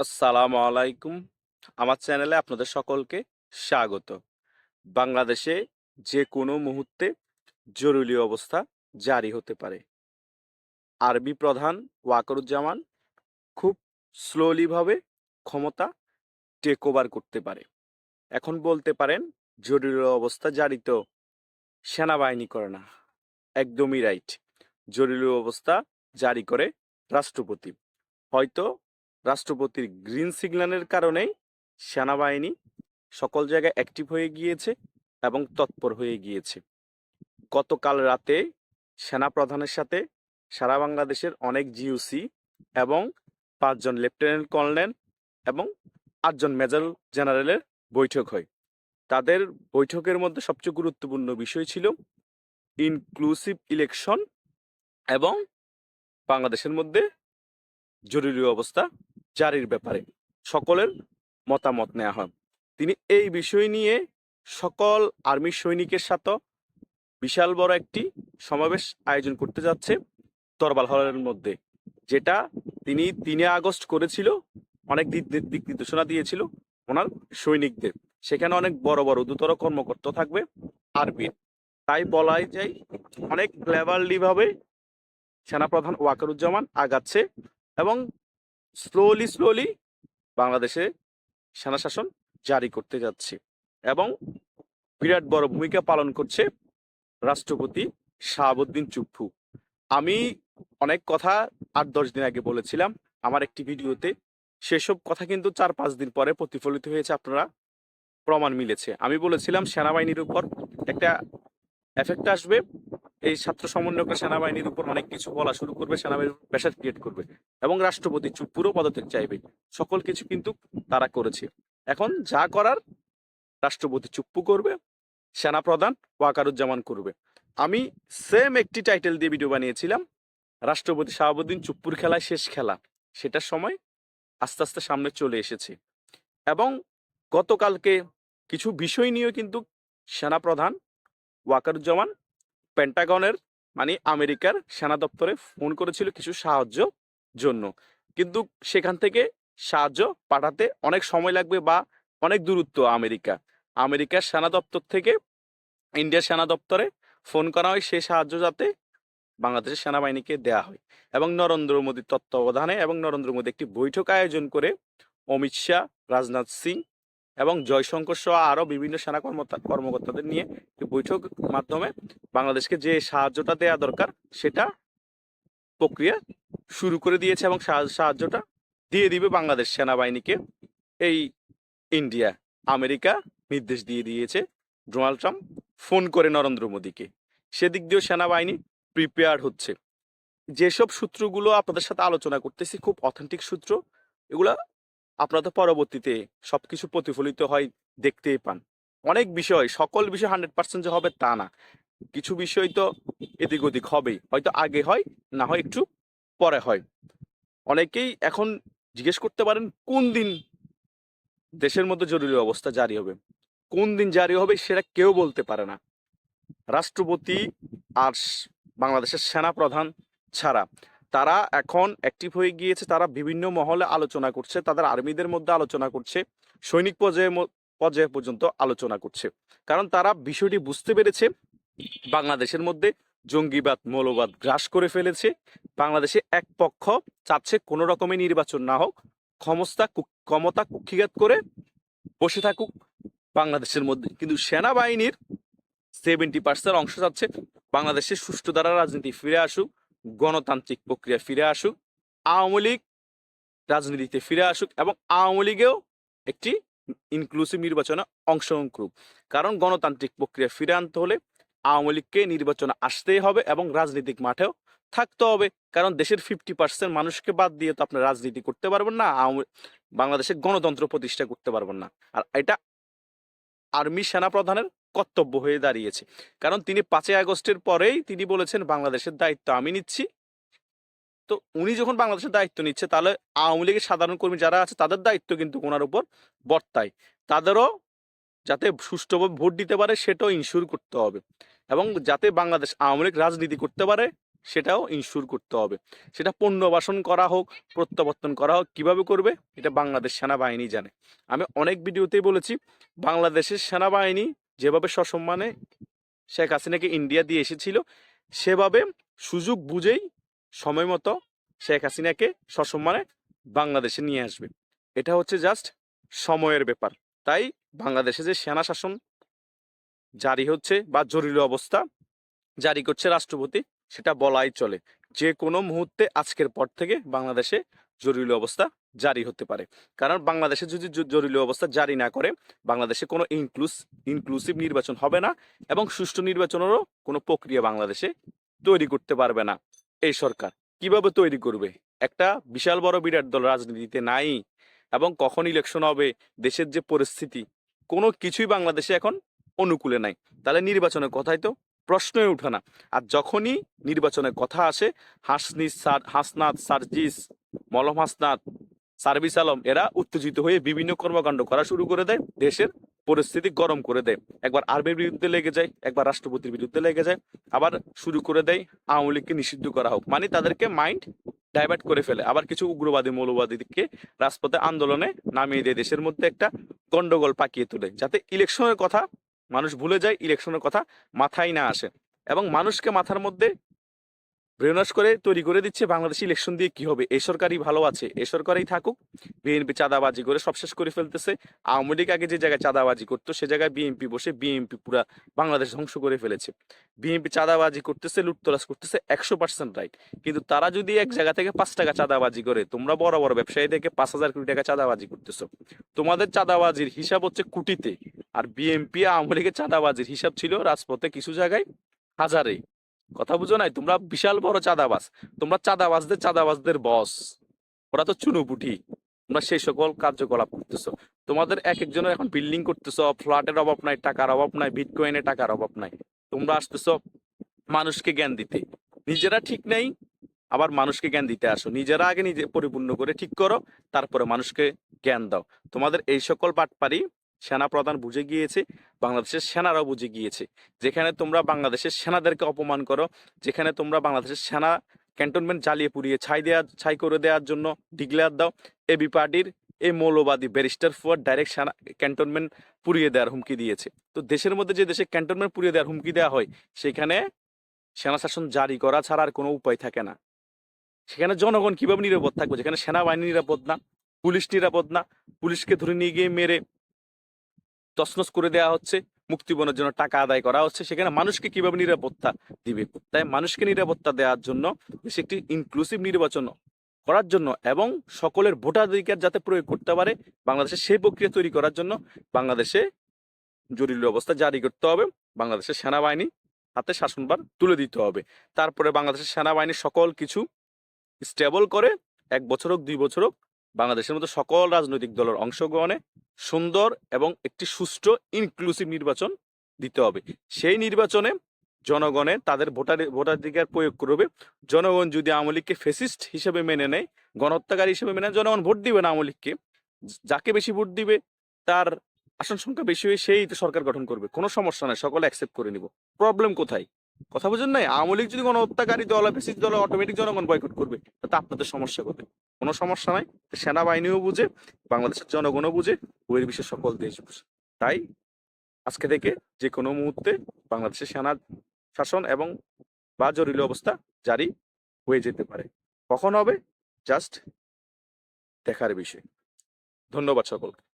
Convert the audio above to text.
আসসালামু আলাইকুম। আমার চ্যানেলে আপনাদের সকলকে স্বাগত। বাংলাদেশে যে কোনো মুহূর্তে জরুরি অবস্থা জারি হতে পারে। আরবি প্রধান ওয়াকরুজ্জামান খুব স্লোলিভাবে ক্ষমতা টেক ওভার করতে পারে। এখন বলতে পারেন, জরুরি অবস্থা জারি তো সেনাবাহিনী করে না। একদমই রাইট জরুরি অবস্থা জারি করে রাষ্ট্রপতি। হয়তো রাষ্ট্রপতির গ্রিন সিগন্যালের কারণেই সেনাবাহিনী সকল জায়গায় অ্যাক্টিভ হয়ে গিয়েছে এবং তৎপর হয়ে গিয়েছে। গতকাল রাতে সেনাপ্রধানের সাথে সারা বাংলাদেশের অনেক জিওসি এবং পাঁচজন লেফটেন্যান্ট কর্নেল এবং আটজন মেজর জেনারেলের বৈঠক হয়। তাদের বৈঠকের মধ্যে সবচেয়ে গুরুত্বপূর্ণ বিষয় ছিল ইনক্লুসিভ ইলেকশন এবং বাংলাদেশের মধ্যে জরুরি অবস্থা জারির ব্যাপারে সকলের মতামত নেওয়া হয়। তিনি এই বিষয় নিয়ে সকল আর্মি সৈনিকের সাথে বিশাল বড় একটি সমাবেশ আয়োজন করতে যাচ্ছে দরবার হলের মধ্যে, যেটা তিনি তিনে আগস্ট করেছিল, অনেক দিক দিক নির্দেশনা দিয়েছিল ওনার সৈনিকদের। সেখানে অনেক বড় বড় উদ্যতর কর্মকর্তা থাকবে আর্মির তাই বলাই যায় অনেক ক্লেভারলি ভাবে সেনাপ্রধান ওয়াকারুজ্জামান আগাচ্ছে এবং স্লোলি স্লোলি বাংলাদেশে সেনা শাসন জারি করতে যাচ্ছে এবং বিরাট বড় ভূমিকা পালন করছে রাষ্ট্রপতি শাহাবুদ্দিন চুপ্পু। আমি অনেক কথা আট, দশ দিন আগে বলেছিলাম, আমার একটি ভিডিওতে সেসব কথা কিন্তু চার, পাঁচ দিন পরে প্রতিফলিত হয়েছে, আপনারা প্রমাণ মিলেছে। আমি বলেছিলাম, সেনাবাহিনীর উপর একটা এফেক্ট আসবে এই ছাত্র সমন্বয়করা সেনাবাহিনীর উপর অনেক কিছু বলা শুরু করবে, সেনাবাহিনীর প্রেশার ক্রিয়েট করবে এবং রাষ্ট্রপতি পুরো পদত্যাগ চাইবে। সকল কিছু কিন্তু তারা করেছে। এখন যা করার রাষ্ট্রপতি চুপ্পু করবে, সেনাপ্রধান ওয়াকারুজ্জামান করবে। আমি সেম একটি টাইটেল দিয়ে ভিডিও বানিয়েছিলাম, রাষ্ট্রপতি শাহাবুদ্দিন চুপ্পুর খেলায় শেষ খেলা। সেটার সময় আস্তে আস্তে সামনে চলে এসেছে। এবং গতকালকে কিছু বিষয় নিয়েও কিন্তু সেনাপ্রধান ওয়াকারুজ্জামান পেন্টাগনের মানে আমেরিকার সেনা দপ্তরে ফোন করেছিল কিছু সাহায্য জন্য। কিন্তু সেখান থেকে সাহায্য পাঠাতে অনেক সময় লাগবে বা অনেক দূরত্ব আমেরিকা। আমেরিকার সেনা দপ্তর থেকে ইন্ডিয়ার সেনা দপ্তরে ফোন করা হয় সেই সাহায্য যাতে বাংলাদেশের সেনাবাহিনীকে দেয়া হয়। এবং নরেন্দ্র মোদীর তত্ত্বাবধানে এবং নরেন্দ্র মোদী একটি বৈঠক আয়োজন করে অমিত শাহ, রাজনাথ সিং এবং জয়শঙ্কর সহ আরও বিভিন্ন সেনা কর্মকর্তাদের নিয়ে বৈঠক মাধ্যমে বাংলাদেশকে যে সাহায্যটা দেওয়া দরকার সেটা প্রক্রিয়া শুরু করে দিয়েছে এবং সাহা- সাহায্যটা দিয়ে দিবে বাংলাদেশ সেনাবাহিনীকে। এই ইন্ডিয়া, আমেরিকা নির্দেশ দিয়ে দিয়েছে ডোনাল্ড ট্রাম্প ফোন করে নরেন্দ্র মোদীকে। সেদিক দিয়েও সেনাবাহিনী প্রিপেয়ার হচ্ছে। যেসব সূত্রগুলো আপনাদের সাথে আলোচনা করতেছি, খুব অথেন্টিক সূত্র, এগুলা আপনারা তো পরবর্তীতে সবকিছু প্রতিফলিত হয় দেখতেই পান। অনেক বিষয়, সকল বিষয় হান্ড্রেড পার্সেন্ট যে হবে তা না। কিছু বিষয় তো এদিক ওদিক হবেই। হয়তো আগে হয়, না হয় একটু পরে হয়। অনেকেই এখন জিজ্ঞেস করতে পারেন, কোন দিন দেশের মধ্যে জরুরি অবস্থা জারি হবে? কোন দিন জারি হবে সেটা কেউ বলতে পারে না। রাষ্ট্রপতি আর বাংলাদেশের সেনা প্রধান ছাড়া। তারা এখন অ্যাক্টিভ হয়ে গিয়েছে, তারা বিভিন্ন মহলে আলোচনা করছে, তাদের আর্মিদের মধ্যে আলোচনা করছে, সৈনিক পর্যায়ে পর্যায়ে পর্যন্ত আলোচনা করছে। কারণ তারা বিষয়টি বুঝতে পেরেছে, বাংলাদেশের মধ্যে জঙ্গিবাদ, মৌলবাদ গ্রাস করে ফেলেছে, বাংলাদেশে এক পক্ষ চাচ্ছে কোনো রকমের নির্বাচন না হোক, ক্ষমতা ক্ষমতা কুক্ষিঘাত করে বসে থাকুক বাংলাদেশের মধ্যে। কিন্তু সেনাবাহিনীর সেভেন্টি পার্সেন্ট অংশ চাচ্ছে বাংলাদেশের সুষ্ঠু দ্বারা রাজনীতি ফিরে আসুক গণতান্ত্রিক প্রক্রিয়া ফিরে আসুক, আওয়ামী লীগ রাজনীতিতে ফিরে আসুক এবং আওয়ামী লীগেও একটি ইনক্লুসিভ নির্বাচনে অংশগ্রহণ করুক। কারণ গণতান্ত্রিক প্রক্রিয়া ফিরে আনতে হলে আওয়ামী লীগকে নির্বাচনে আসতেই হবে এবং রাজনৈতিক মাঠেও থাকতে হবে। কারণ দেশের ফিফটি পার্সেন্ট মানুষকে বাদ দিয়ে তো আপনি রাজনীতি করতে পারবেন না বাংলাদেশে গণতন্ত্র প্রতিষ্ঠা করতে পারবেন না। আর এটা আর্মি সেনা প্রধানের কর্তব্য হয়ে দাঁড়িয়েছে। কারণ তিনি পাঁচই আগস্টের পরেই তিনি বলেছেন, বাংলাদেশের দায়িত্ব আমি নিচ্ছি। তো উনি যখন বাংলাদেশের দায়িত্ব নিচ্ছে, তাহলে আওয়ামী লীগের সাধারণ কর্মী যারা আছে, তাদের দায়িত্ব কিন্তু ওনার উপর বর্তায়। তাদেরও যাতে সুষ্ঠুভাবে ভোট দিতে পারে, সেটাও ইনশিওর করতে হবে। এবং যাতে বাংলাদেশ আওয়ামী লীগ রাজনীতি করতে পারে সেটাও ইনস্যুর করতে হবে। সেটা পুনর্বাসন করা হোক, প্রত্যাবর্তন করা হোক, কীভাবে করবে? এটা বাংলাদেশ সেনাবাহিনী জানে। আমি অনেক ভিডিওতেই বলেছি, বাংলাদেশের সেনাবাহিনী যেভাবে সসম্মানে শেখ হাসিনাকে ইন্ডিয়া দিয়ে এসেছিল, সেভাবে সুযোগ বুঝেই সময় মতো শেখ হাসিনাকে সসম্মানে বাংলাদেশে নিয়ে আসবে। এটা হচ্ছে জাস্ট সময়ের ব্যাপার। তাই বাংলাদেশে যে সেনা শাসন জারি হচ্ছে বা জরুরি অবস্থা জারি করছে রাষ্ট্রপতি সেটা বলাই চলে। যে কোনো মুহূর্তে আজকের পর থেকে বাংলাদেশে জরুরি অবস্থা জারি হতে পারে। কারণ বাংলাদেশে যদি জরুরি অবস্থা জারি না করে, বাংলাদেশে কোনো ইনক্লুস ইনক্লুসিভ নির্বাচন হবে না এবং সুষ্ঠু নির্বাচনেরও কোনো প্রক্রিয়া বাংলাদেশে তৈরি করতে পারবে না এই সরকার। কীভাবে তৈরি করবে? একটা বিশাল বড় বিরাট দল রাজনীতিতে নাই এবং কখন ইলেকশন হবে, দেশের যে পরিস্থিতি, কোনো কিছুই বাংলাদেশে এখন অনুকূলে নাই। তাহলে নির্বাচনের কথাই তো প্রশ্নই ওঠে না। আর যখনই নির্বাচনের কথা আসে, হাসনি সার, হাসনাত, সার্জিস, মলম হাসনাত সার্ভিস আলম, এরা উত্তেজিত হয়ে বিভিন্ন কর্মকাণ্ড করা শুরু করে দেয়, দেশের পরিস্থিতি গরম করে দেয়। একবার আর্মির বিরুদ্ধে লেগে যায়, একবার রাষ্ট্রপতির বিরুদ্ধে লেগে যায়, আবার শুরু করে দেয়, আওয়ামী লীগকে নিষিদ্ধ করা হোক। মানে তাদেরকে মাইন্ড ডাইভার্ট করে ফেলে। আবার কিছু উগ্রবাদী, মৌলবাদীকে রাজপথে আন্দোলনে নামিয়ে দেয়, দেশের মধ্যে একটা গন্ডগোল পাকিয়ে তোলে, যাতে ইলেকশনের কথা মানুষ ভুলে যায় ইলেকশনের কথা মাথায় না আসে। এবং মানুষকে মাথার মধ্যে ব্রেনওয়াশ করে তৈরি করে দিচ্ছে বাংলাদেশ ইলেকশন দিয়ে কি হবে। এই সরকারই ভালো আছে, এ সরকারই থাকুক। বিএনপি চাঁদাবাজি করে সব শেষ করে ফেলতেছে। আওয়ামী লীগ আগে যে জায়গায় চাঁদাবাজি করতো, সে জায়গায় বিএনপি বসে বিএনপি পুরা বাংলাদেশ ধ্বংস করে ফেলেছে। বিএনপি চাঁদাবাজি করতেছে, লুটতরাজ করতেছে, একশো পার্সেন্ট রাইট কিন্তু তারা যদি এক জায়গা থেকে পাঁচ টাকা চাঁদাবাজি করে, তোমরা বড় বড় ব্যবসায়ী থেকে পাঁচ হাজার কোটি টাকা চাঁদাবাজি করতেছো। তোমাদের চাঁদাবাজির হিসাব হচ্ছে কোটিতে। আর বিএনপি আওয়ামী লীগের চাঁদাবাজির হিসাব ছিল রাজপথে কিছু জায়গায় হাজারে কথা বুঝো নাই, তোমরা বিশাল বড় চাঁদাবাজ। তোমরা চাঁদাবাজদের চাঁদাবাজদের বস ওরা তো চুনুপুটি তোমরা সেই সকল কার্যকলাপ করতেছো। তোমাদের এক একজনের এখন বিল্ডিং করতেছ ফ্ল্যাটের অভাব নাই, টাকার অভাব নাই বিটকয়েনে টাকার অভাব নাই। তোমরা আসতেছ মানুষকে জ্ঞান দিতে। নিজেরা ঠিক নেই, আবার মানুষকে জ্ঞান দিতে আসো। নিজেরা আগে নিজে পরিপূর্ণ করে ঠিক করো, তারপরে মানুষকে জ্ঞান দাও। তোমাদের এই সকল বাটপারি সেনা প্রধান বুঝে গিয়েছে, বাংলাদেশের সেনারাও বুঝে গিয়েছে। যেখানে তোমরা বাংলাদেশের সেনাদেরকে অপমান করো, যেখানে তোমরা বাংলাদেশের সেনা ক্যান্টনমেন্ট জ্বালিয়ে পুড়িয়ে ছাই দেওয়া ছাই করে দেওয়ার জন্য ডিক্লেয়ার দাও এবি পার্টির এই মৌলবাদী ব্যারিস্টার ফুয়ার ডাইরেক্ট সেনা ক্যান্টনমেন্ট পুড়িয়ে দেওয়ার হুমকি দিয়েছে। তো দেশের মধ্যে যে দেশে ক্যান্টনমেন্ট পুড়িয়ে দেওয়ার হুমকি দেওয়া হয়, সেখানে সেনা শাসন জারি করা ছাড়া আর কোনো উপায় থাকে না। সেখানে জনগণ কীভাবে নিরাপদ থাকবে? যেখানে সেনাবাহিনী নিরাপদ না, পুলিশ নিরাপদ না, পুলিশকে ধরে নিয়ে গিয়ে মেরে তছনছ করে দেওয়া হচ্ছে মুক্তিপণের জন্য টাকা আদায় করা হচ্ছে। সেখানে মানুষকে কীভাবে নিরাপত্তা দিবে? তাই মানুষকে নিরাপত্তা দেওয়ার জন্য দেশে একটি ইনক্লুসিভ নির্বাচন করার জন্য এবং সকলের ভোটাধিকার যাতে প্রয়োগ করতে পারে, বাংলাদেশে সেই প্রক্রিয়া তৈরি করার জন্য বাংলাদেশে জরুরি অবস্থা জারি করতে হবে। বাংলাদেশের সেনাবাহিনী হাতে শাসনভার তুলে দিতে হবে। তারপরে বাংলাদেশের সেনাবাহিনী সকল কিছু স্টেবল করে, এক বছর হোক, দুই বছর হোক বাংলাদেশের মতো সকল রাজনৈতিক দলের অংশগ্রহণে সুন্দর এবং একটি সুষ্ঠু ইনক্লুসিভ নির্বাচন দিতে হবে। সেই নির্বাচনে জনগণের তাদের ভোটার ভোটাধিকার প্রয়োগ করবে। জনগণ যদি আওয়ামী লীগকে ফেসিস্ট হিসেবে মেনে নেয় গণহত্যাকারী হিসেবে মেনে নেয়, জনগণ ভোট দিবে না আওয়ামী লীগকে। যাকে বেশি ভোট দিবে তার আসন সংখ্যা বেশি হয়ে সেই সরকার গঠন করবে। কোনো সমস্যা নাই সকলে অ্যাকসেপ্ট করে নিব। প্রবলেম কোথায়? কথা বুঝেন নাই? আওয়ামী লীগ যদি গণহত্যাকারী দল হয় দল অটোমেটিক জনগণ বয়কট করবে তাতে আপনাদের সমস্যা কোথায় কোনো সমস্যা নাই। সেনাবাহিনীও বুঝে, বাংলাদেশের জনগণও বুঝে বইয়ের বিশ্বের সকল দেশ বুঝে। তাই আজকে থেকে যে কোনো মুহূর্তে বাংলাদেশের সেনা শাসন এবং বা জরুরি অবস্থা জারি হয়ে যেতে পারে। কখন হবে? জাস্ট দেখার বিষয়। ধন্যবাদ সকলকে।